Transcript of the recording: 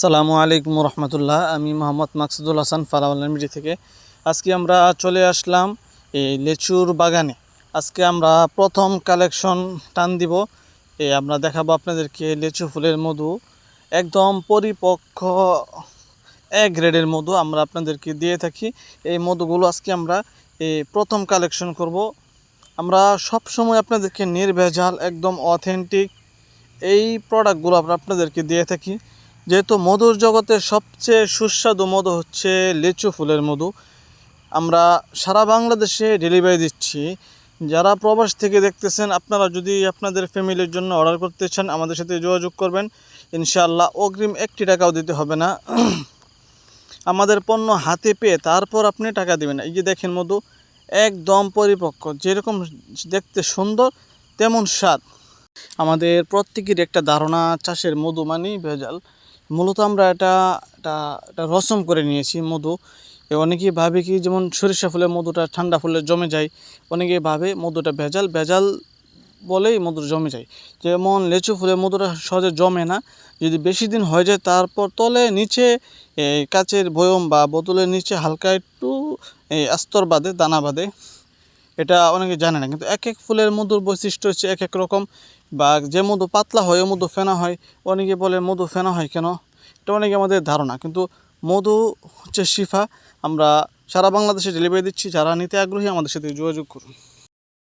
সালামু আলাইকুম রহমতুল্লাহ। আমি মোহাম্মদ মাকসুদুল হাসান ফালাউল্লাহ মিডি থেকে। আজকে আমরা চলে আসলাম এই লেচুর বাগানে। আজকে আমরা প্রথম কালেকশন টান দিব। এই আমরা দেখাবো আপনাদেরকে লেচু ফুলের মধু। একদম পরিপক্ক এক গ্রেডের মধু আমরা আপনাদেরকে দিয়ে থাকি। এই মধুগুলো আজকে আমরা এই প্রথম কালেকশন করব। আমরা সব সময় আপনাদেরকে নির্ভেজাল, একদম অথেন্টিক এই প্রোডাক্টগুলো আমরা আপনাদেরকে দিয়ে থাকি। যেহেতু মধুর জগতের সবচেয়ে সুস্বাদু মধু হচ্ছে লিচু ফুলের মধু, আমরা সারা বাংলাদেশে ডেলিভারি দিচ্ছি। যারা প্রবাস থেকে দেখতেছেন, আপনারা যদি আপনাদের ফ্যামিলির জন্য অর্ডার করতে চান, আমাদের সাথে যোগাযোগ করবেন। ইনশাআল্লাহ অগ্রিম একটি টাকাও দিতে হবে না। আমাদের পণ্য হাতে পেয়ে তারপর আপনি টাকা দেবেন এই যে দেখেন মধু, একদম পরিপক্ক। যেরকম দেখতে সুন্দর, তেমন স্বাদ। আমাদের প্রত্যেকের একটা ধারণা, চাষের মধু মানেই ভেজাল। মূলত আমরা এটা এটা রসম করে নিয়েছি মধু। অনেকেই ভাবে কি যেমন সরিষা ফুলে মধুটা ঠান্ডা ফুলে জমে যায়, অনেকেই ভাবে মধুটা ভেজাল ভেজাল বলেই মধু জমে যায়। যেমন লেচু ফুলে মধুটা সহজে জমে না, যদি বেশি দিন হয়ে যায় তারপর তলে নিচে কাচের বয়ম বা বোতলের নিচে হালকা একটু এই আস্তর বাঁধে দানা বাঁধে এটা অনেকে জানে না, কিন্তু এক এক ফুলের মধুর বৈশিষ্ট্য হচ্ছে এক এক রকম। বা যে মধু পাতলা হয়, ও মধু ফেনা হয়। অনেকে বলে মধু ফেনা হয় কেন? এটা অনেকে আমাদের ধারণা, কিন্তু মধু হচ্ছে শিফা। আমরা সারা বাংলাদেশে ডেলিভারি দিচ্ছি, যারা নিতে আগ্রহী আমাদের সাথে যোগাযোগ করুন।